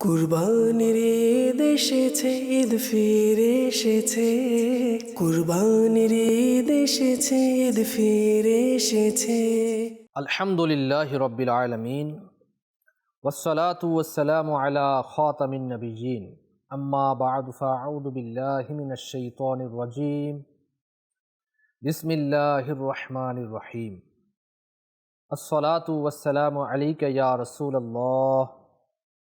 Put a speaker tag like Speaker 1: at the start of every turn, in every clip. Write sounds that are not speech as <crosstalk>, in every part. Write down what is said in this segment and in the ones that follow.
Speaker 1: কুরবানির ঈদ এসেছে ঈদ ফিরে এসেছে কুরবানির ঈদ এসেছে ঈদ ফিরে এসেছে
Speaker 2: الحمد لله رب العالمين والصلاة والسلام على خاتم النبيين أما بعد فأعوذ بالله من الشيطان الرجيم بسم الله الرحمن الرحيم الصلاة والسلام عليك يا رسول الله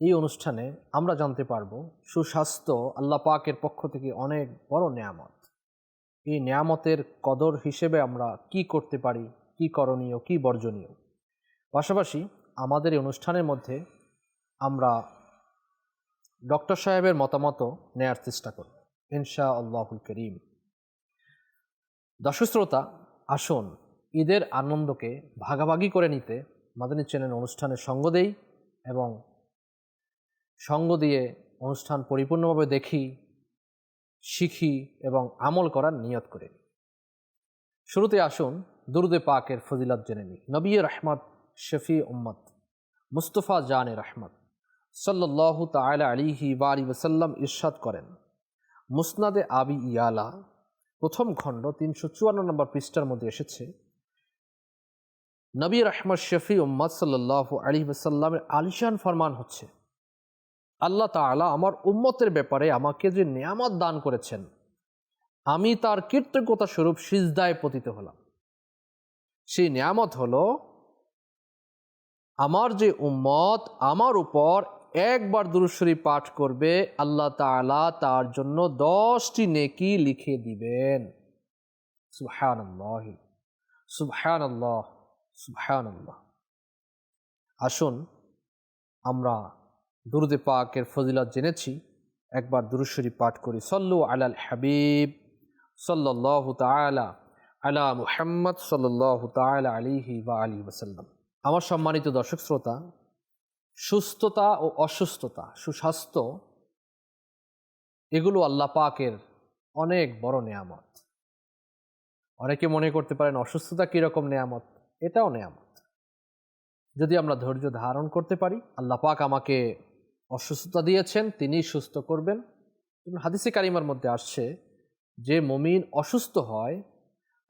Speaker 2: এই অনুষ্ঠানে আমরা জানতে পারব সুস্বাস্থ্য আল্লাহ পাকের পক্ষ থেকে অনেক বড় নেয়ামত। এই নেয়ামতের কদর হিসেবে আমরা কি করতে পারি, কি করণীয়, কি বর্জনীয়? পাশাপাশি আমাদের এই অনুষ্ঠানের মধ্যে আমরা ডক্টর সাহেবের মতামতও নেয়ার চেষ্টা করব ইনশা আল্লাহুল করিম। দর্শক শ্রোতা, আসুন ঈদের আনন্দকে ভাগাভাগি করে নিতে মাদানী চ্যানেল অনুষ্ঠানের সঙ্গ দেই এবং সঙ্গ দিয়ে অনুষ্ঠান পরিপূর্ণভাবে দেখি, শিখি এবং আমল করার নিয়ত করে। শুরুতে আসুন দুরুদে পাকের ফজিলত জেনে নিই। নবী রহমত, শফি উম্মত, মুস্তফা জানে রহমত সাল্লাহ তালা আলিহি বারি ওসাল্লাম ইরশাদ করেন। মুসনাদে আবি ইয়ালা, প্রথম খণ্ড তিনশো চুয়ান্ন নম্বর পৃষ্ঠার মধ্যে এসেছে, নবী রহমত, শফি উম্মদ সাল্লাহ আলী ওসাল্লামের আলিশান ফরমান হচ্ছে আল্লাহ তাআলা আমার উম্মতের ব্যাপারে আমাকে যে নিয়ামত দান করেছেন, আমি তার কৃতজ্ঞতা স্বরূপ সিজদায় পতিত হলাম। সেই নিয়ামত হলো, আমার যে উম্মত আমার উপর একবার দুরুশ্বরী পাঠ করবে, আল্লাহ তাআলা তার জন্য দশটি নেকি লিখে দিবেন। সুবহান আল্লাহ সুবহান আসুন, আমরা দুরুদে পাকের ফজিলত জেনেছি। একবার দুরুশ্বরী পাঠ করি। সল্লু আলাল হাবিব সাল্লাহ তালা আলা মুহাম্মদ সাল্লাহ তালা আলিহি বা আলী ওসাল্লাম আমার সম্মানিত দর্শক শ্রোতা, সুস্থতা ও অসুস্থতা, সুস্বাস্থ্য, এগুলো আল্লাহ পাকের অনেক বড় নেয়ামত। অনেকে মনে করতে পারেন, অসুস্থতা কীরকম নেয়ামত? এটাও নেয়ামত। যদি আমরা ধৈর্য ধারণ করতে পারি, আল্লাহ পাক আমাকে অসুস্থতা দিয়েছেন তিনি সুস্থ করবেন। হাদিসে কারিমার মধ্যে আসছে যে, মমিন অসুস্থ হয়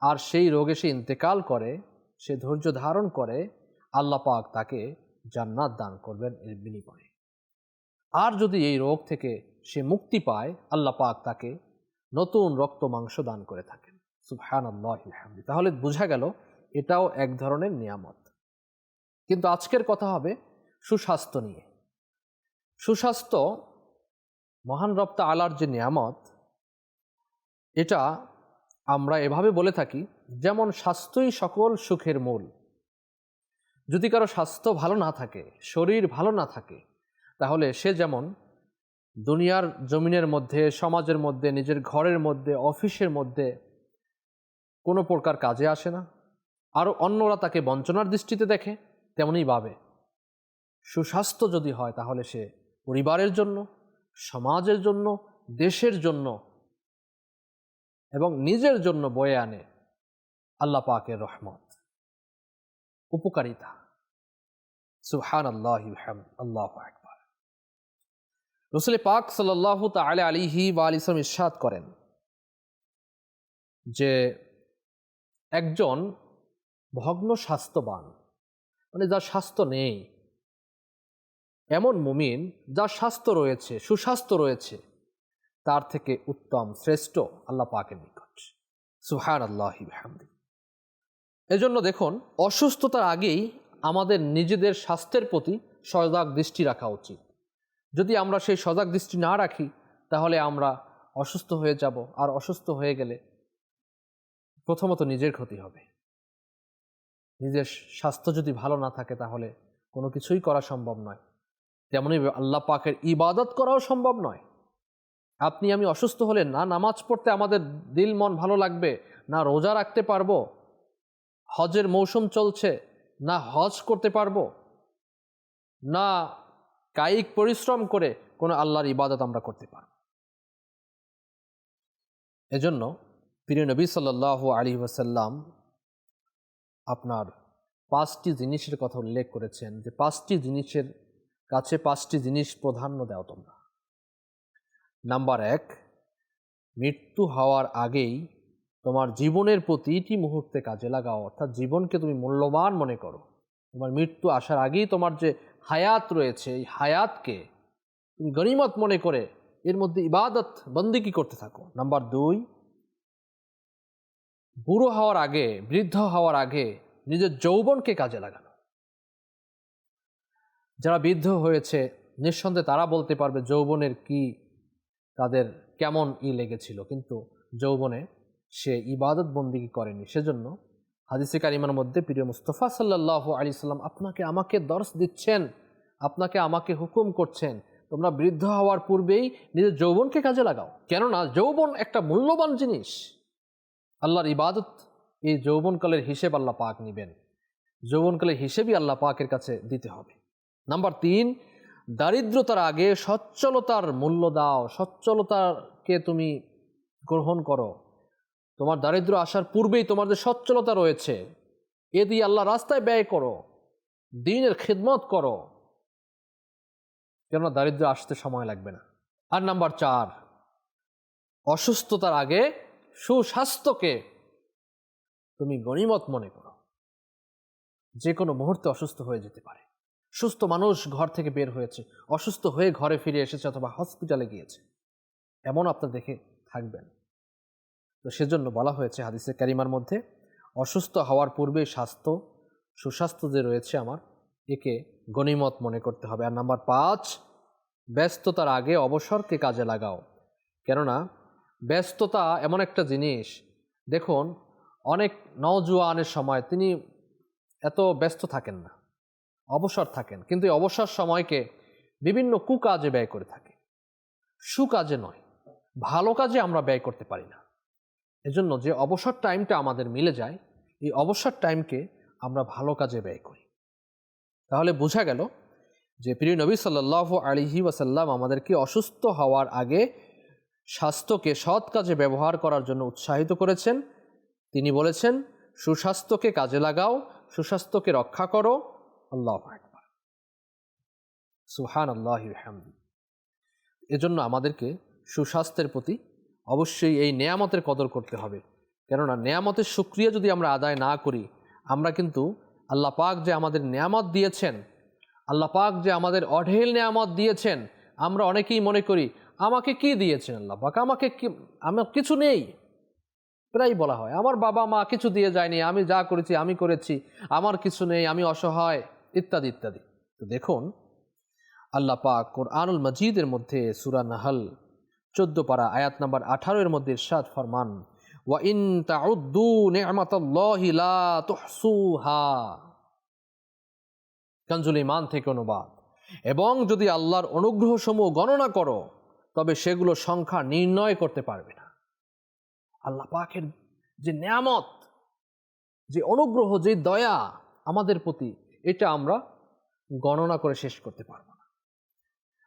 Speaker 2: আর সেই রোগে সে ইন্তেকাল করে, সে ধৈর্য ধারণ করে, আল্লাহ পাক তাকে জান্নাত দান করবেন এর বিনিময়ে। আর যদি এই রোগ থেকে সে মুক্তি পায়, আল্লাহ পাক তাকে নতুন রক্ত মাংস দান করে থাকেন। সুবহান আল্লাহ তাহলে বোঝা গেল, এটাও এক ধরনের নিয়ামত। কিন্তু আজকের কথা হবে সুস্বাস্থ্য নিয়ে। সুস্বাস্থ্য, মহান রপ্তা আলার যে নিয়ামত, এটা আমরা এভাবে বলে থাকি, যেমন স্বাস্থ্যই সকল সুখের মূল। যদি কারও স্বাস্থ্য ভালো না থাকে, শরীর ভালো না থাকে, তাহলে সে যেমন দুনিয়ার জমিনের মধ্যে, সমাজের মধ্যে, নিজের ঘরের মধ্যে, অফিসের মধ্যে কোনো প্রকার কাজে আসে না, আরও অন্যরা তাকে বঞ্চনার দৃষ্টিতে দেখে, তেমনই ভাবে। সুস্বাস্থ্য যদি হয়, তাহলে সে পরিবারের জন্য, সমাজের জন্য, দেশের জন্য এবং নিজের জন্য বয়ে আনে আল্লাহ পাকের রহমত। উপকারিতা। সুহান আল্লাহ আল্লাহ আকবর। রসুল পাক সাল্লাহ তালে আলিহি বা আলিসম ইসাদ করেন যে একজন ভগ্ন স্বাস্থ্যবান মানে যার স্বাস্থ্য নেই এমন মুমিন যার স্বাস্থ্য রয়েছে, সুস্বাস্থ্য রয়েছে, তার থেকে উত্তম শ্রেষ্ঠ আল্লাহ পাকের নিকট। সুহান আল্লাহি এজন্য দেখুন, অসুস্থতার আগেই আমাদের নিজেদের স্বাস্থ্যের প্রতি সজাগ দৃষ্টি রাখা উচিত। যদি আমরা সেই সজাগ দৃষ্টি না রাখি, তাহলে আমরা অসুস্থ হয়ে যাব, আর অসুস্থ হয়ে গেলে প্রথমত নিজের ক্ষতি হবে। নিজের স্বাস্থ্য যদি ভালো না থাকে, তাহলে কোনো কিছুই করা সম্ভব নয়। তেমনই আল্লাহ পাকের ইবাদত করাও সম্ভব নয়। আপনি আমি অসুস্থ হলে না নামাজ পড়তে আমাদের দিল মন ভালো লাগবে, না রোজা রাখতে পারব, হজের মৌসুম চলছে, না হজ করতে পারব, না কায়িক পরিশ্রম করে কোনো আল্লাহর ইবাদত আমরা করতে পারব। এজন্য প্রিয় নবী সাল্লাহ আলী ওয়াসাল্লাম আপনার পাঁচটি জিনিসের কথা উল্লেখ করেছেন যে পাঁচটি জিনিসের কাছে পাঁচটি জিনিস প্রাধান্য দাও তোমরা। নাম্বার এক, মৃত্যু হওয়ার আগেই তোমার জীবনের প্রতিটি মুহূর্তে কাজে লাগাও, অর্থাৎ জীবনকে তুমি মূল্যবান মনে করো। তোমার মৃত্যু আসার আগেই তোমার যে হায়াত রয়েছে, এই হায়াতকে তুমি গণিমত মনে করে এর মধ্যে ইবাদত বন্দিকি করতে থাকো। নাম্বার দুই, বুড়ো হওয়ার আগে, বৃদ্ধ হওয়ার আগে নিজের যৌবনকে কাজে লাগানো। যারা বৃদ্ধ হয়েছে, নিঃসন্দেহে তারা বলতে পারবে যৌবনের কি, তাদের কেমন ই লেগেছিল। কিন্তু যৌবনে সে ইবাদত বন্দিগি করেনি। সেজন্য হাদিসে কারিমার মধ্যে প্রিয় মুস্তফা সাল্লাহ আলি সাল্লাম আপনাকে আমাকে দর্শ দিচ্ছেন, আপনাকে আমাকে হুকুম করছেন। তোমরা বৃদ্ধ হওয়ার পূর্বেই নিজের যৌবনকে কাজে লাগাও। কেননা যৌবন একটা মূল্যবান জিনিস। আল্লাহর ইবাদত এই যৌবনকালের হিসেব আল্লাহ পাক নেবেন। যৌবনকালের হিসেবই আল্লাহ পাকের কাছে দিতে হবে। নাম্বার তিন, দারিদ্রতার আগে সচ্ছলতার মূল্য দাও। সচ্ছলতাকে তুমি গ্রহণ করো। তোমার দারিদ্র আসার পূর্বেই তোমার যে সচ্ছলতা রয়েছে, এ দিয়ে আল্লাহ রাস্তায় ব্যয় করো, দিনের খেদমত করো। কেননা দারিদ্র আসতে সময় লাগবে না। আর নাম্বার চার, অসুস্থতার আগে সুস্বাস্থ্যকে তুমি গণিমত মনে করো। যে কোনো মুহূর্তে অসুস্থ হয়ে যেতে পারে। সুস্থ মানুষ ঘর থেকে বের হয়েছে, অসুস্থ হয়ে ঘরে ফিরে এসেছে অথবা হসপিটালে গিয়েছে। এমন আপনার দেখে থাকবেন। তো সেজন্য বলা হয়েছে হাদিসে ক্যারিমার মধ্যে, অসুস্থ হওয়ার পূর্বে স্বাস্থ্য, সুস্বাস্থ্য যে রয়েছে আমার, একে গণিমত মনে করতে হবে। আর নাম্বার পাঁচ, ব্যস্ততার আগে অবসরকে কাজে লাগাও। কেননা, ব্যস্ততা এমন একটা জিনিস, দেখুন, অনেক নওজোয়ানের সময় তিনি এত ব্যস্ত থাকেন না। অবসর থাকেন। কিন্তু এই অবসর সময়কে বিভিন্ন কুকাজে ব্যয় করে থাকে। সুকাজে নয়, ভালো কাজে আমরা ব্যয় করতে পারি না। এজন্য যে অবসর টাইমটা আমাদের মিলে যায়, এই অবসর টাইমকে আমরা ভালো কাজে ব্যয় করি। তাহলে বোঝা গেল যে প্রিয় নবী সাল্লাহ আলিহি ওয়াসাল্লাম আমাদেরকে অসুস্থ হওয়ার আগে স্বাস্থ্যকে সৎ কাজে ব্যবহার করার জন্য উৎসাহিত করেছেন। তিনি বলেছেন, সুস্বাস্থ্যকে কাজে লাগাও, সুস্বাস্থ্যকে রক্ষা করো আল্লাহ সুহান আল্লাহ এজন্য আমাদেরকে সুস্বাস্থ্যের প্রতি অবশ্যই এই নেয়ামতের কদর করতে হবে। কেননা নেয়ামতের সুক্রিয়া যদি আমরা আদায় না করি, আমরা কিন্তু আল্লাহ পাক যে আমাদের নেয়ামত দিয়েছেন, আল্লাহ পাক যে আমাদের অঢেল নেয়ামত দিয়েছেন, আমরা অনেকেই মনে করি, আমাকে কি দিয়েছেন আল্লাহ পাক? আমাকে কি, আমার কিছু নেই। প্রায় বলা হয়, আমার বাবা মা কিছু দিয়ে যায়নি, আমি যা করেছি, আমি করেছি, আমার কিছু নেই, আমি অসহায়। ইত্যাদি ইত্যাদি। তো দেখুন, আল্লাহ পাক কোরআনুল মজিদের মধ্যে সুরা নাহল, চোদ্দ পারা আয়াত নাম্বার আঠারো এর মধ্যে ইরশাদ ফরমান ওয়া ইন তাউদ্দু নি'মাতাল্লাহি তুহসুহা। কানজুল ইমান থেকে অনুবাদ। এবং যদি আল্লাহর অনুগ্রহ সমূহ গণনা করো, তবে সেগুলো সংখ্যা নির্ণয় করতে পারবে না। আল্লাহ পাকের যে নেয়ামত, যে অনুগ্রহ, যে দয়া আমাদের প্রতি এটা আমরা গণনা করে শেষ করতে পারব না।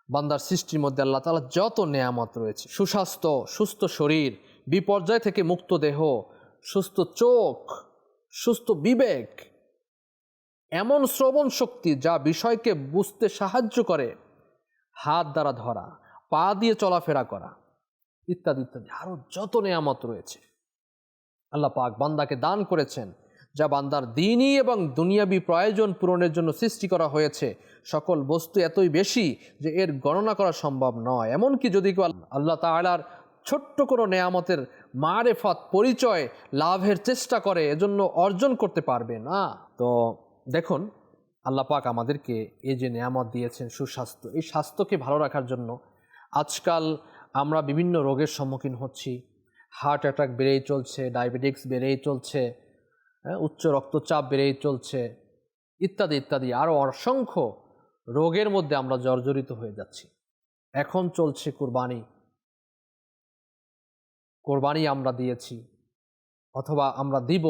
Speaker 2: বান্দার সৃষ্টির মধ্যে আল্লাহ তালা যত নেয়ামত রয়েছে, সুস্বাস্থ্য, সুস্থ শরীর, বিপর্যয় থেকে মুক্ত দেহ, সুস্থ চোখ, সুস্থ বিবেক, এমন শ্রবণ শক্তি যা বিষয়কে বুঝতে সাহায্য করে, হাত দ্বারা ধরা, পা দিয়ে চলাফেরা করা, ইত্যাদি ইত্যাদি। আরও যত নেয়ামত রয়েছে, আল্লাহ পাক বান্দাকে দান করেছেন। যা বান্দার দিনই এবং দুনিয়াবি প্রয়োজন পূরণের জন্য সৃষ্টি করা হয়েছে। সকল বস্তু এতই বেশি যে এর গণনা করা সম্ভব নয়। এমনকি যদি কেউ আল্লাহ তালার ছোট্ট কোনো নেয়ামতের মারেফত, পরিচয়, লাভের চেষ্টা করে, এজন্য অর্জন করতে পারবে না। তো দেখুন, আল্লাহ পাক আমাদেরকে এই যে নেয়ামত দিয়েছেন সুস্বাস্থ্য, এই স্বাস্থ্যকে ভালো রাখার জন্য আজকাল আমরা বিভিন্ন রোগের সম্মুখীন হচ্ছি। হার্ট অ্যাটাক বেড়েই চলছে, ডায়াবেটিক্স বেড়েই চলছে। উচ্চ রক্তচাপ বেড়েই চলছে, ইত্যাদি ইত্যাদি। আরও অসংখ্য রোগের মধ্যে আমরা জর্জরিত হয়ে যাচ্ছি। এখন চলছে কোরবানি। কোরবানি আমরা দিয়েছি, অথবা আমরা দিব।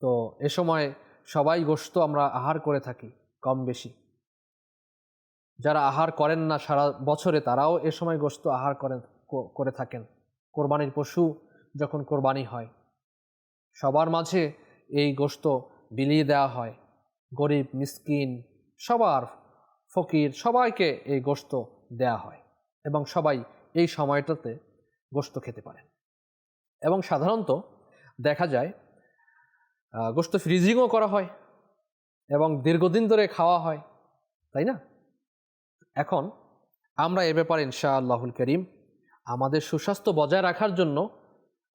Speaker 2: তো এ সময় সবাই গোস্ত আমরা আহার করে থাকি, কম বেশি। যারা আহার করেন না সারা বছরে, তারাও এ সময় গোস্ত আহার করেন করে থাকেন। কোরবানির পশু যখন কোরবানি হয় সবার মাঝে এই গোস্ত বিলিয়ে দেওয়া হয়। গরিব, মিসকিন, সবার ফকির সবাইকে এই গোস্ত দেয়া হয় এবং সবাই এই সময়টাতে গোস্ত খেতে পারেন। এবং সাধারণত দেখা যায় গোস্ত ফ্রিজিংও করা হয় এবং দীর্ঘদিন ধরে খাওয়া হয়, তাই না? এখন আমরা এ ব্যাপারে ইনশা আল্লাহুল করিম আমাদের সুস্বাস্থ্য বজায় রাখার জন্য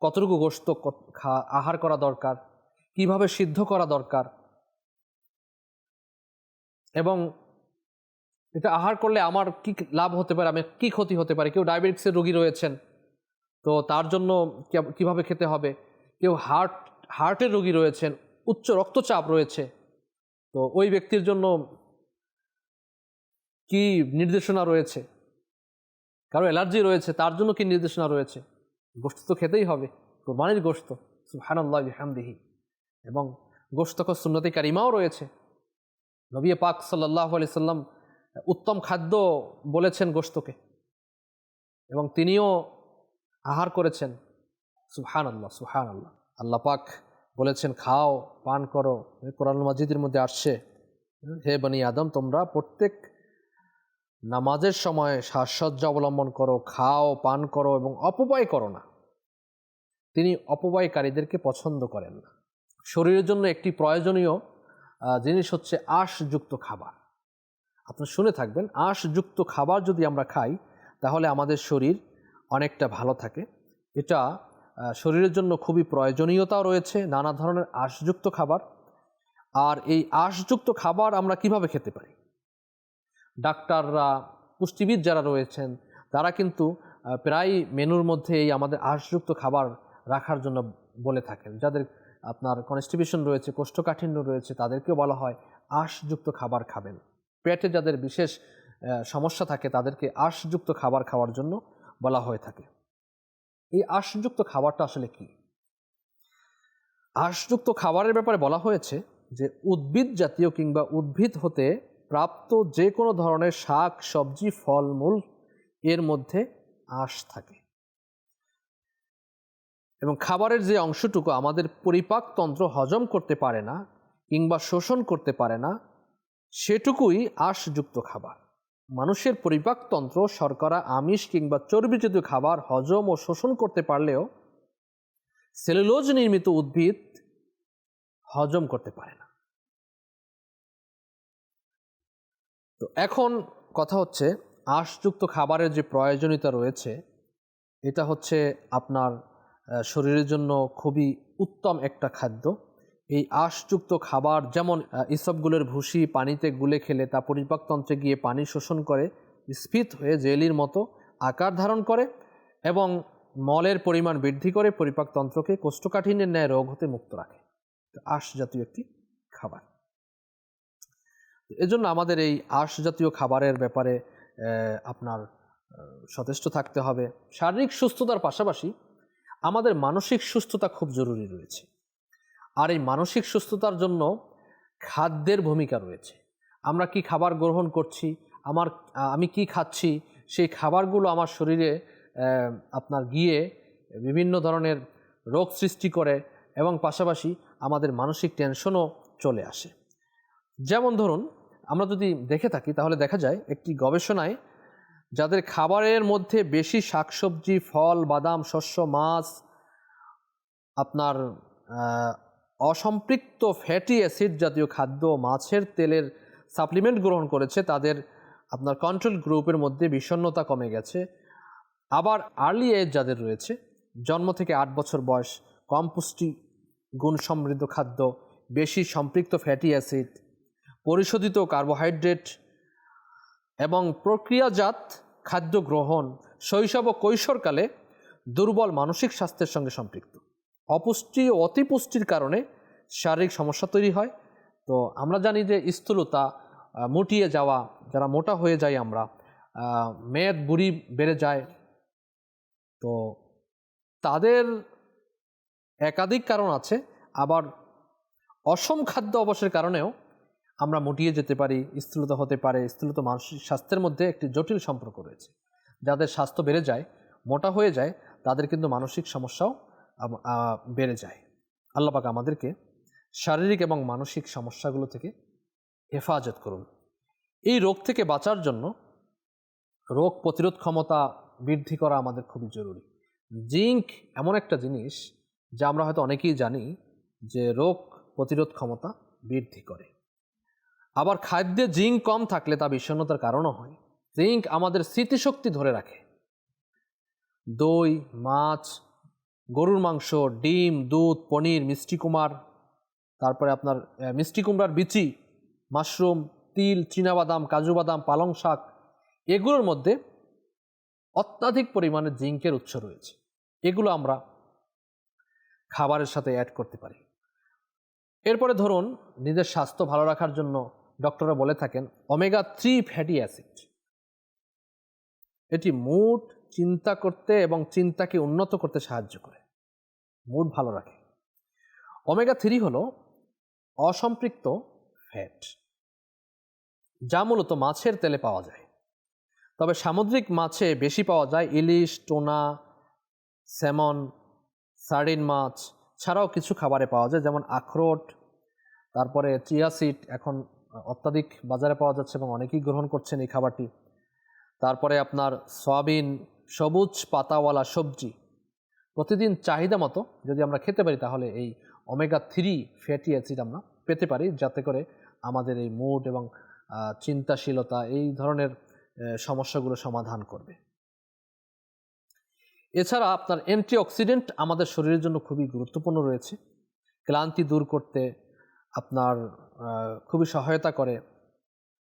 Speaker 2: কতটুকু গোস্ত আহার করা দরকার? কীভাবে সিদ্ধ করা দরকার? এবং এটা আহার করলে আমার কি লাভ হতে পারে? আমি কি ক্ষতি হতে পারে? কেউ ডায়াবেটিক্সের রোগী রয়েছেন, তো তার জন্য কীভাবে খেতে হবে? কেউ হার্ট, হার্টের রোগী রয়েছেন, উচ্চ রক্তচাপ রয়েছে, তো ওই ব্যক্তির জন্য কি নির্দেশনা রয়েছে? কারও অ্যালার্জি রয়েছে, তার জন্য কি নির্দেশনা রয়েছে? গোস্ত তো খেতেই হবে। কোরবানির গোস্ত সুহানাল্লাহ বিহামদিহি। এবং গোস্ত সুন্নতি কারিমাও রয়েছে। নবী পাক সাল্লাহ আলি সাল্লাম উত্তম খাদ্য বলেছেন গোস্তকে এবং তিনিও আহার করেছেন। সুহান আল্লাহ সুহান আল্লাহ আল্লাহ পাক বলেছেন, খাও, পান করো। কোরআন মসজিদের মধ্যে আসছে, হে বনি আদম, তোমরা প্রত্যেক নামাজের সময় সাজসজ্জা অবলম্বন করো, খাও, পান করো এবং অপব্যয় করো না। তিনি অপব্যয়কারীদেরকে পছন্দ করেন না। শরীরের জন্য একটি প্রয়োজনীয় জিনিস হচ্ছে আঁশযুক্ত খাবার। আপনি শুনে থাকবেন, আঁশযুক্ত খাবার যদি আমরা খাই, তাহলে আমাদের শরীর অনেকটা ভালো থাকে। এটা শরীরের জন্য খুবই প্রয়োজনীয়তাও রয়েছে, নানা ধরনের আঁশযুক্ত খাবার। আর এই আঁশযুক্ত খাবার আমরা কীভাবে খেতে পারি? ডাক্তাররা, পুষ্টিবিদ যারা রয়েছেন, তারা কিন্তু প্রায় মেনুর মধ্যে এই আমাদের আঁশযুক্ত খাবার রাখার জন্য বলে থাকেন। যাদের আপনার কনস্টিবিউশন রয়েছে, কোষ্ঠকাঠিন্য রয়েছে, তাদেরকেও বলা হয় আঁশযুক্ত খাবার খাবেন। পেটে যাদের বিশেষ সমস্যা থাকে, তাদেরকে আঁশযুক্ত খাবার খাওয়ার জন্য বলা হয়ে থাকে। এই আঁশযুক্ত খাবারটা আসলে কি? আঁশযুক্ত খাবারের ব্যাপারে বলা হয়েছে যে, উদ্ভিদ জাতীয় কিংবা উদ্ভিদ হতে প্রাপ্ত যে কোনো ধরনের শাক, সবজি, ফলমূল এর মধ্যে আঁশ থাকে। এবং খাবারের যে অংশটুকু আমাদের পরিপাকতন্ত্র হজম করতে পারে না কিংবা শোষণ করতে পারে না, সেটুকুই আঁশযুক্ত খাবার। মানুষের পরিপাকতন্ত্র শর্করা, আমিষ কিংবা চর্বিজাত খাবার হজম ও শোষণ করতে পারলেও সেলুলোজ নির্মিত উদ্ভিদ হজম করতে পারে না। তো এখন কথা হচ্ছে আঁশযুক্ত খাবারের যে প্রয়োজনীয়তা রয়েছে এটা হচ্ছে আপনার শরীরের জন্য খুবই উত্তম একটা খাদ্য। এই আঁশযুক্ত খাবার যেমন আহ, ইসবগুলোর ভুসি পানিতে গুলে খেলে তা পরিপাকতন্ত্রে গিয়ে পানি শোষণ করে স্ফীত হয়ে জেলির মতো আকার ধারণ করে এবং মলের পরিমাণ বৃদ্ধি করে পরিপাকতন্ত্রকে কোষ্ঠকাঠিন্যের ন্যায় রোগ হতে মুক্ত রাখে। আঁশ জাতীয় একটি খাবার। এজন্য আমাদের এই আঁশ জাতীয় খাবারের ব্যাপারে আপনার সচেষ্ট থাকতে হবে। শারীরিক সুস্থতার পাশাপাশি আমাদের মানসিক সুস্থতা খুব জরুরি রয়েছে। আর এই মানসিক সুস্থতার জন্য খাদ্যের ভূমিকা রয়েছে। আমরা কি খাবার গ্রহণ করছি, আমার, আমি কি খাচ্ছি, সেই খাবারগুলো আমার শরীরে আপনার গিয়ে বিভিন্ন ধরনের রোগ সৃষ্টি করে এবং পাশাপাশি আমাদের মানসিক টেনশনও চলে আসে। যেমন ধরুন আমরা যদি দেখে থাকি, তাহলে দেখা যায় একটি গবেষণায় যাদের খাবারের মধ্যে বেশি শাকসবজি, ফল, বাদাম, শস্য, মাছ, আপনার অসম্পৃক্ত ফ্যাটি অ্যাসিড জাতীয় খাদ্য, মাছের তেলের সাপ্লিমেন্ট গ্রহণ করেছে, তাদের আপনার কন্ট্রোল গ্রুপের মধ্যে বিষণ্ণতা কমে গেছে। আবার আর্লি এজ যাদের রয়েছে, জন্ম থেকে আট বছর বয়স কম পুষ্টি গুণ সমৃদ্ধ খাদ্য, বেশি সম্পৃক্ত ফ্যাটি অ্যাসিড পরিশোধিত কার্বোহাইড্রেট এবং প্রক্রিয়াজাত খাদ্য গ্রহণ শৈশব ও কৈশোরকালে দুর্বল মানসিক স্বাস্থ্যের সঙ্গে সম্পৃক্ত। অপুষ্টি ও অতিপুষ্টির কারণে শারীরিক সমস্যা তৈরি হয়। তো আমরা জানি যে স্থূলতা মুটিয়ে যাওয়া, যারা মোটা হয়ে যাই আমরা মেদ, বুড়ি বেড়ে যায়। তো তাদের একাধিক কারণ আছে। আবার অসম খাদ্য অবসের কারণেও আমরা মুটিয়ে যেতে পারি, স্থূলতা হতে পারে, স্থূলত মানসিক স্বাস্থ্যের মধ্যে একটি জটিল সম্পর্ক রয়েছে। যাদের স্বাস্থ্য বেড়ে যায়, মোটা হয়ে যায়, তাদের কিন্তু মানসিক সমস্যাও বেড়ে যায়। আল্লাপাক আমাদেরকে শারীরিক এবং মানসিক সমস্যাগুলো থেকে হেফাজত করুন। এই রোগ থেকে বাঁচার জন্য রোগ প্রতিরোধ ক্ষমতা বৃদ্ধি করা আমাদের খুবই জরুরি। জিঙ্ক এমন একটা জিনিস যা আমরা হয়তো অনেকেই জানি যে রোগ প্রতিরোধ ক্ষমতা বৃদ্ধি করে। আবার খাদ্যে জিঙ্ক কম থাকলে তা বিষণ্ণতার কারণও হয়। জিঙ্ক আমাদের স্মৃতিশক্তি ধরে রাখে। দই, মাছ, গরুর মাংস, ডিম, দুধ, পনির, মিষ্টি কুমার, তারপরে আপনার মিষ্টি কুমড়ার বিচি, মাশরুম, তিল, চীনাবাদাম কাজু বাদাম পালং শাক, এগুলোর মধ্যে অত্যাধিক পরিমাণে জিঙ্কের উৎস রয়েছে। এগুলো আমরা খাবারের সাথে অ্যাড করতে পারি। এরপরে ধরুন, নিজের স্বাস্থ্য ভালো রাখার জন্য ডক্টররা বলে থাকেন ওমেগা থ্রি ফ্যাটি অ্যাসিড এটি মুড চিন্তা করতে এবং চিন্তাকে উন্নত করতে সাহায্য করে। মুড ভালো রাখে। ওমেগা থ্রি হলো অসম্পৃক্ত ফ্যাট যা মূলত মাছের তেলে পাওয়া যায়। তবে সামুদ্রিক মাছে বেশি পাওয়া যায় ইলিশ, টোনা, স্যামন, সার্ডিন মাছ, ছাড়াও কিছু খাবারে পাওয়া যায়, যেমন আখরোট, তারপরে চিয়া সিড, এখন অত্যাধিক বাজারে পাওয়া যাচ্ছে এবং অনেকেই গ্রহণ করছেন এই খাবারটি। তারপরে আপনার সয়াবিন, সবুজ পাতাওয়ালা সবজি। প্রতিদিন চাহিদা মতো যদি আমরা খেতে পারি তাহলে এই ওমেগা থ্রি ফ্যাটি অ্যাসিড আমরা পেতে পারি, যাতে করে আমাদের এই মুড এবং চিন্তাশীলতা এই ধরনের সমস্যাগুলো সমাধান করবে। এছাড়া আপনার অ্যান্টিঅক্সিডেন্ট আমাদের শরীরের জন্য খুবই গুরুত্বপূর্ণ রয়েছে। ক্লান্তি দূর করতে আপনার খুবই সহায়তা করে,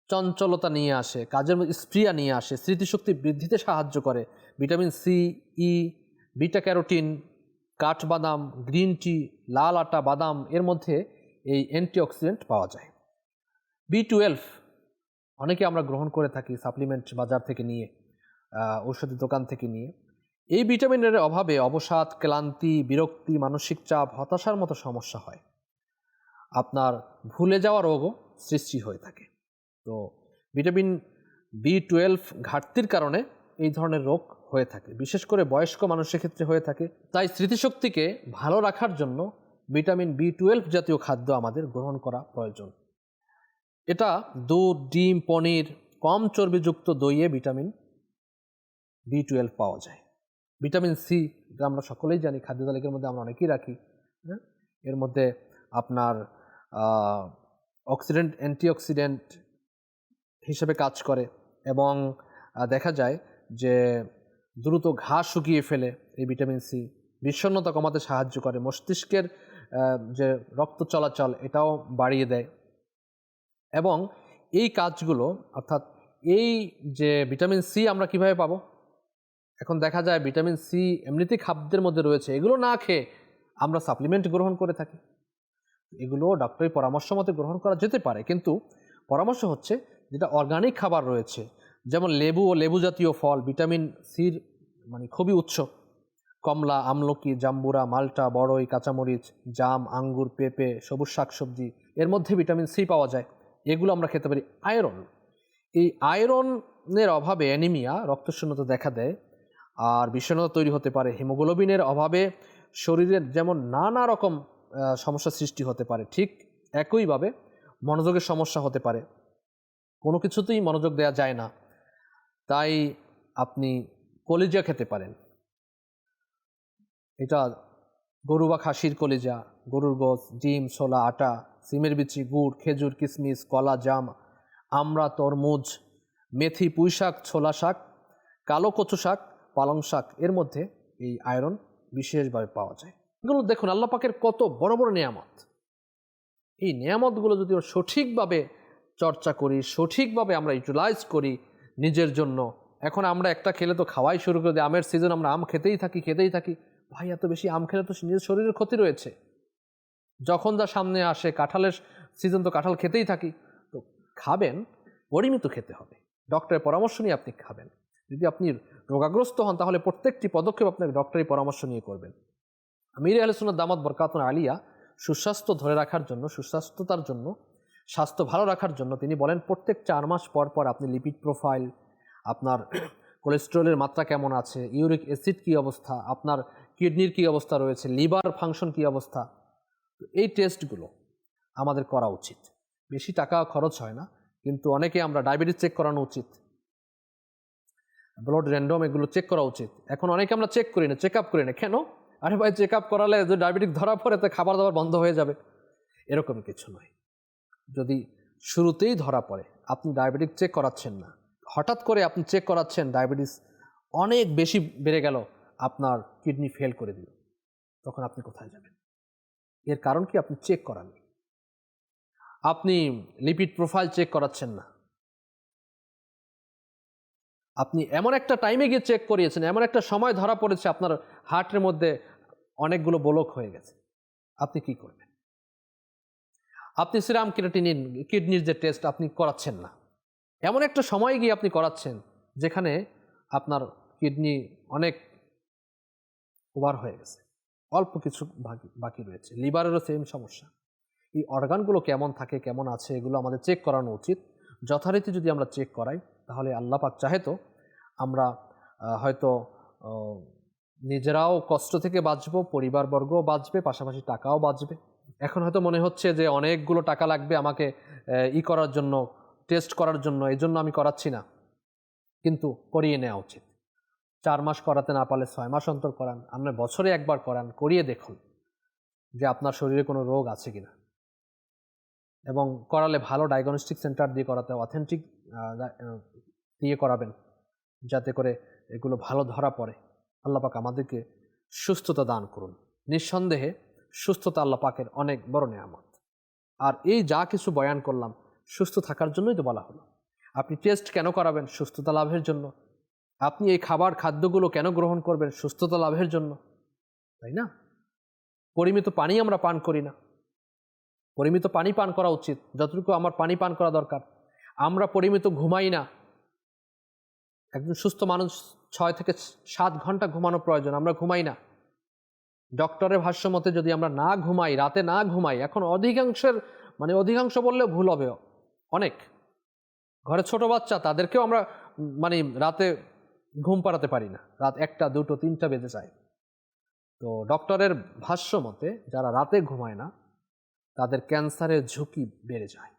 Speaker 2: চঞ্চলতা নিয়ে আসে, কাজের স্প্রিয়া নিয়ে আসে, স্মৃতিশক্তি বৃদ্ধিতে সাহায্য করে, vitamin C E beta carotene, কাঠবাদাম, গ্রিন টি, লাল আটা, বাদাম, এর মধ্যে এই অ্যান্টিঅক্সিডেন্ট পাওয়া যায়। বি টুয়েলভ, অনেকে আমরা গ্রহণ করে থাকি সাপ্লিমেন্ট বাজার থেকে নিয়ে ঔষধি দোকান থেকে নিয়ে। এই ভিটামিনের অভাবে অবসাদ, ক্লান্তি, বিরক্তি, মানসিক চাপ, হতাশার মতো সমস্যা হয়। আপনার ভুলে যাওয়া রোগও সৃষ্টি হয়ে থাকে। তো ভিটামিন বি টুয়েলভ ঘাটতির কারণে এই ধরনের রোগ হয়ে থাকে। বিশেষ করে বয়স্ক মানুষের ক্ষেত্রে হয়ে থাকে। তাই স্মৃতিশক্তিকে ভালো রাখার জন্য ভিটামিন বি টুয়েলভ জাতীয় খাদ্য আমাদের গ্রহণ করা প্রয়োজন। এটা দুধ, ডিম, পনির, কম চর্বিযুক্ত দইয়ে ভিটামিন বি টুয়েলভ পাওয়া যায়। ভিটামিন সি আমরা সকলেই জানি, খাদ্য তালিকার মধ্যে আমরা অনেকেই রাখি হ্যাঁ? এর মধ্যে আপনার অক্সিডেন্ট অ্যান্টিঅক্সিডেন্ট হিসেবে কাজ করে এবং দেখা যায় যে দ্রুত ঘাস শুকিয়ে ফেলে এই ভিটামিন সি বিষণ্ণতা কমাতে সাহায্য করে। মস্তিষ্কের যে রক্ত চলাচল এটাও বাড়িয়ে দেয়। এবং এই কাজগুলো, অর্থাৎ এই যে ভিটামিন সি আমরা কীভাবে পাবো? এখন দেখা যায় ভিটামিন সি এমনিতেই খাদ্যের মধ্যে রয়েছে। এগুলো না খেয়ে আমরা সাপ্লিমেন্ট গ্রহণ করে থাকি। এগুলো ডক্টরি পরামর্শ মতে গ্রহণ করা যেতে পারে। কিন্তু পরামর্শ হচ্ছে যেটা অর্গানিক খাবার রয়েছে, যেমন লেবু ও লেবু জাতীয় ফল ভিটামিন সির মানে খুবই উৎস। কমলা, আমলকি, জাম্বুরা, মালটা, বড়ই, কাঁচামরিচ, জাম, আঙ্গুর, পেঁপে, সবুজ শাকসবজি, এর মধ্যে ভিটামিন সি পাওয়া যায়। এগুলো আমরা খেতে পারি আয়রন এই আয়রনের অভাবে অ্যানিমিয়া রক্তশূন্যতা দেখা দেয়, আর বিষণ্ণতা তৈরি হতে পারে। হিমোগ্লোবিনের অভাবে শরীরের যেমন নানা রকম সমস্যা সৃষ্টি হতে পারে। ঠিক একইভাবে মনোযোগের সমস্যা হতে পারে। কোনো কিছুতেই মনোযোগ দেওয়া যায় না। তাই আপনি কলিজা খেতে পারেন। এটা গরু বা খাসির কলিজা, গরুর গোস ডিম, ছোলা, আটা, সিমের বিচি, গুড়, খেজুর কিশমিশ কলা, জাম আমড়া তরমুজ, মেথি পুঁই শাক ছোলা শাক, কালো কচু শাক, পালং শাক, এর মধ্যে এই আয়রন বিশেষভাবে পাওয়া যায়। এগুলো দেখুন, আল্লাহ পাকের কত বড় বড় নিয়ামত। এই নিয়ামতগুলো যদি আমরা সঠিকভাবে চর্চা করি, সঠিকভাবে আমরা ইউটিলাইজ করি নিজের জন্য, এখন আমরা একটা খেলে তো খাওয়াই শুরু করে দিই, আমের সিজন আমরা আম খেতেই থাকি খেতেই থাকি। ভাই, এত বেশি আম খেলে তো নিজের শরীরের ক্ষতি রয়েছে। যখন যা সামনে আসে, কাঁঠালের সিজন তো কাঁঠাল খেতেই থাকি। তো খাবেন, পরিমিত খেতে হবে। ডক্টরের পরামর্শ নিয়ে আপনি খাবেন। যদি আপনি রোগাগ্রস্ত হন, তাহলে প্রত্যেকটি পদক্ষেপ আপনাকে ডক্টরের পরামর্শ নিয়ে করবেন। আমির আহলসুন্নত দামাত বরকাতুন আলিয়া সুস্বাস্থ্য ধরে রাখার জন্য, সুস্বাস্থ্যতার জন্য, স্বাস্থ্য ভালো রাখার জন্য তিনি বলেন, প্রত্যেক চার মাস পর পর আপনি লিপিড প্রোফাইল আপনার <clears throat> কোলেস্টেরলের মাত্রা কেমন আছে ইউরিক অ্যাসিড কী অবস্থা, আপনার কিডনির কী অবস্থা রয়েছে লিভার ফাংশন কী অবস্থা এই টেস্টগুলো আমাদের করা উচিত। বেশি টাকা খরচ হয় না, কিন্তু অনেকে আমরা ডায়াবেটিস চেক করানো উচিত ব্লাড র্যান্ডম এগুলো চেক করা উচিত। এখন অনেকে আমরা চেক করি না চেক আপ করি না। কেন? আরে ভাই চেক আপ করালে যদি ডায়াবেটিক ধরা পড়ে, তো খাবার দাবার বন্ধ হয়ে যাবে। এরকম কিছু নয়। যদি শুরুতেই ধরা পড়ে, আপনি ডায়াবেটিক চেক করাচ্ছেন না, হঠাৎ করে আপনি চেক করাচ্ছেন ডায়াবেটিস অনেক বেশি বেড়ে গেল, আপনার কিডনি ফেল করে দিল। তখন আপনি কোথায় যাবেন? এর কারণ কি? আপনি চেক করাননি। আপনি লিপিড প্রোফাইল চেক করাচ্ছেন না। আপনি এমন একটা টাইমে গিয়ে চেক করিয়েছেন, এমন একটা সময় ধরা পড়েছে আপনার হার্টের মধ্যে অনেকগুলো বলক হয়ে গেছে। আপনি কি করবেন? আপনি সিরাম কিরোটিনিন, কিডনির যে টেস্ট আপনি করাচ্ছেন না। এমন একটা সময় গিয়ে আপনি করাচ্ছেন যেখানে আপনার কিডনি অনেক ওভার হয়ে গেছে। অল্প কিছু বাকি বাকি রয়েছে। লিভারেরও সেম সমস্যা। এই অর্গানগুলো কেমন থাকে, কেমন আছে, এগুলো আমাদের চেক করানো উচিত। যথারীতি যদি আমরা চেক করাই, তাহলে আল্লাহ পাক চাহে তো আমরা হয়তো নিজেরাও কষ্ট থেকে বাঁচবো, পরিবারবর্গও বাঁচবে, পাশাপাশি টাকাও বাঁচবে। এখন হয়তো মনে হচ্ছে যে অনেকগুলো টাকা লাগবে আমাকে ই করার জন্য টেস্ট করার জন্য এই জন্য আমি করাচ্ছি না। কিন্তু করিয়ে নেওয়া উচিত। চার মাস করাতে না পারলে ছয় মাস অন্তর করান আপনার বছরে একবার করান, করিয়ে দেখুন যে আপনার শরীরে কোনো রোগ আছে কিনা। এবং করালে ভালো ডায়াগনস্টিক সেন্টার দিয়ে করাতে অথেন্টিক দিয়ে করাবেন, যাতে করে এগুলো ভালো ধরা পড়ে। আল্লাহ পাক আমাদেরকে সুস্থতা দান করুন। নিঃসন্দেহে সুস্থতা আল্লাহ পাকের অনেক বড় নেয়ামত। আর এই যা কিছু বয়ান করলাম, সুস্থ থাকার জন্যই তো বলা হলো। আপনি টেস্ট কেন করাবেন সুস্থতা লাভের জন্য? আপনি এই খাবার খাদ্যগুলো কেন গ্রহণ করবেন সুস্থতা লাভের জন্য? তাই না? পরিমিত পানি আমরা পান করি না। পরিমিত পানি পান করা উচিত, যতটুকু আমার পানি পান করা দরকার। আমরা পরিমিত ঘুমাই না। একজন সুস্থ মানুষ ছয় থেকে সাত ঘণ্টা ঘুমানো প্রয়োজন, আমরা ঘুমাই না। ডক্টরের ভাষ্য মতে যদি আমরা না ঘুমাই, রাতে না ঘুমাই, এখন অধিকাংশের মানে অধিকাংশ বললেও ভুল হবে অনেক। ঘরে ছোট বাচ্চা, তাদেরকেও আমরা মানে রাতে ঘুম পাড়াতে পারি না। রাত একটা, দুটো, তিনটা বেজে যায়। তো ডক্টরের ভাষ্য মতে, যারা রাতে ঘুমায় না, তাদের ক্যান্সারের ঝুঁকি বেড়ে যায়।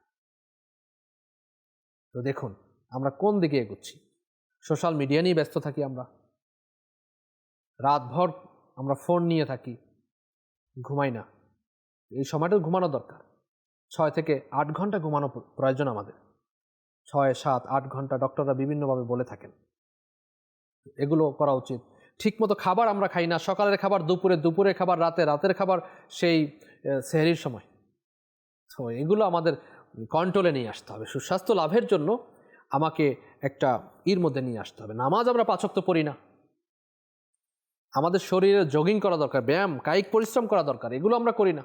Speaker 2: তো দেখুন, আমরা কোন দিকে এগোচ্ছি? সোশ্যাল মিডিয়া নিয়ে ব্যস্ত থাকি আমরা। রাতভর আমরা ফোন নিয়ে থাকি। ঘুমাই না। এই সময়টা ঘুমানো দরকার। ছয় থেকে আট ঘণ্টা ঘুমানো প্রয়োজন আমাদের। ছয়, সাত, আট ঘণ্টা ডক্টররা বিভিন্নভাবে বলে থাকেন। এগুলো করা উচিত। ঠিকমতো খাবার আমরা খাই না। সকালের খাবার, দুপুরে, দুপুরের খাবার, রাতে, রাতের খাবার সেই সেহরির সময়। তো এগুলো আমাদের কন্ট্রোলে নিয়ে আসতে হবে। সুস্বাস্থ্য লাভের জন্য আমাকে একটা ইর মধ্যে নিয়ে আসতে হবে। নামাজ আমরা পাচক তো পড়ি না। আমাদের শরীরে জগিং করা দরকার, ব্যায়াম, কায়িক পরিশ্রম করা দরকার, এগুলো আমরা করি না।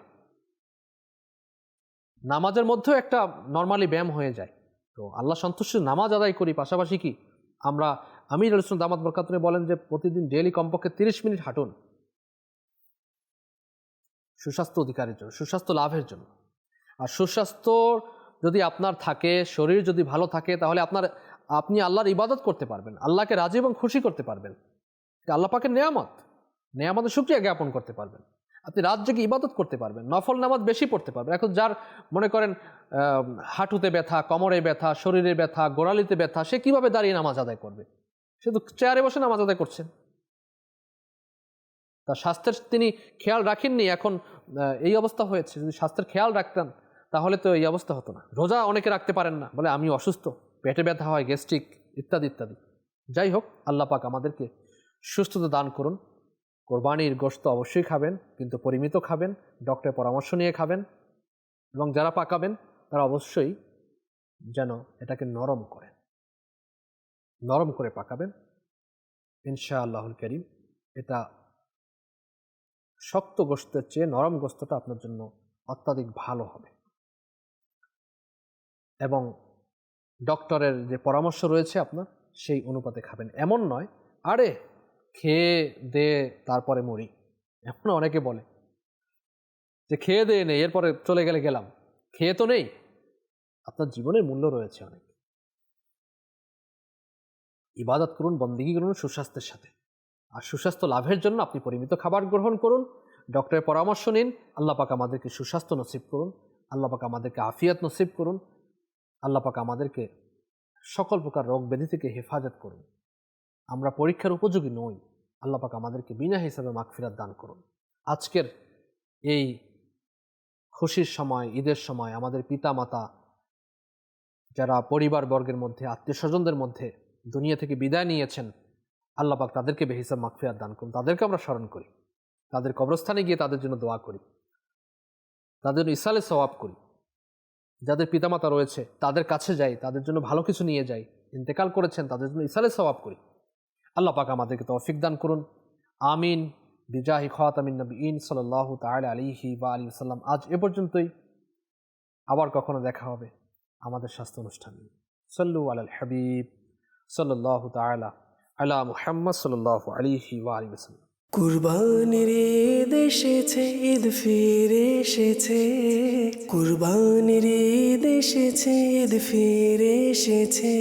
Speaker 2: নামাজের মধ্যেও একটা নর্মালি ব্যায়াম হয়ে যায়। তো আল্লাহ সন্তুষ্টির নামাজ আদায় করি, পাশাপাশি কি? আমরা আমির আলসুন দামাত বরকাতুনে বলেন যে, প্রতিদিন ডেইলি কমপক্ষে তিরিশ মিনিট হাঁটুন। সুস্বাস্থ্য অধিকারের জন্য, সুস্বাস্থ্য লাভের জন্য। আর সুস্বাস্থ্য যদি আপনার থাকে, শরীর যদি ভালো থাকে, তাহলে আপনার, আপনি আল্লাহর ইবাদত করতে পারবেন। আল্লাহকে রাজি এবং খুশি করতে পারবেন। আল্লাহ পাকের নেয়ামত। নেয়ামতের সুক্রিয়া জ্ঞাপন করতে পারবেন। আপনি রাত জেগে ইবাদত করতে পারবেন, নফল নামাজ বেশি পড়তে পারবেন। এখন যার মনে করেন হাঁটুতে ব্যথা, কোমরে ব্যথা, শরীরে ব্যথা, গোড়ালিতে ব্যথা, সে কীভাবে দাঁড়িয়ে নামাজ আদায় করবে? সে তো চেয়ারে বসে নামাজ আদায় করছেন তার স্বাস্থ্যের তিনি খেয়াল রাখেননি, এখন এই অবস্থা হয়েছে। যদি স্বাস্থ্যের খেয়াল রাখতেন তাহলে তো এই অবস্থা হতো না। রোজা অনেকে রাখতে পারেন না। বলে আমি অসুস্থ। পেটে ব্যথা হয়, গ্যাস্ট্রিক, ইত্যাদি ইত্যাদি। যাই হোক, আল্লাহ পাক আমাদেরকে সুস্থতা দান করুন। কোরবানির গোশত অবশ্যই খাবেন, কিন্তু পরিমিত খাবেন, ডক্টরের পরামর্শ নিয়ে খাবেন এবং যারা পাকাবেন, তারা অবশ্যই যেন এটাকে নরম করেন। নরম করে পাকাবেন। ইনশা আল্লাহুল করিম, এটা শক্ত গোস্তের চেয়ে নরম গোস্তটা আপনার জন্য অত্যাধিক ভালো হবে। এবং ডক্টরের যে পরামর্শ রয়েছে আপনার, সেই অনুপাতে খাবেন। এমন নয়, আরে খেয়ে দে, তারপরে মরি। এমন অনেকে বলে যে, খেয়ে দে নেই এরপরে চলে গেলে গেলাম। খেয়ে তো নেই। আপনার জীবনের মূল্য রয়েছে অনেক। ইবাদত করুন, বন্দিগি করুন, সুস্বাস্থ্যের সাথে। আর সুস্বাস্থ্য লাভের জন্য আপনি পরিমিত খাবার গ্রহণ করুন, ডক্টরের পরামর্শ নিন, আল্লাহ পাক আমাদেরকে সুস্বাস্থ্য নসিব করুন, আল্লাহ পাক আমাদেরকে আফিয়াত নসিব করুন আল্লাহ পাক আমাদেরকে সকল প্রকার রোগ ব্যাধি থেকে হেফাজত করুন। আমরা পরীক্ষার উপযোগী নই। আল্লাহ পাক আমাদেরকে বিনা হিসাবে মাগফিরাত দান করুন। আজকের এই খুশির সময়, ঈদের সময় আমাদের পিতা মাতা যারা পরিবার বর্গের মধ্যে আত্মীয় স্বজনদের মধ্যে দুনিয়া থেকে বিদায় নিয়েছেন, আল্লাহ পাক তাদেরকে বেহিসাব মাগফিরাত দান করুন। তাদেরকে আমরা স্মরণ করি। তাদের কবরস্থানে গিয়ে তাদের জন্য দোয়া করি। তাদের ইসালে সওয়াব করি। যাদের পিতামাতা রয়েছে, তাদের কাছে যাই, তাদের জন্য ভালো কিছু নিয়ে যাই, ইন্তেকাল করেছেন, তাদের জন্য ইসালে সওয়াব করি। আল্লাহ পাক আমাদেরকে তৌফিক দান করুন। আমিন। বিজাহি খাতামিন নবী ইন সাল্লাহ তাআলা আলিহি বা আলী সাল্লাম আজ এ পর্যন্তই। আবার কখনো দেখা হবে আমাদের স্বাস্থ্য অনুষ্ঠানে সল্লু আলাল হাবিব। সাল্লাহ তাআলা আলা মুহাম্মদ সাল্লাহ আলিহি ওয়া আলী সাল্লাম
Speaker 1: কুরবানির ঈদ এসেছে ঈদ ফিরে এসেছে। কুরবানির ঈদ এসেছে ঈদ ফিরে এসেছে।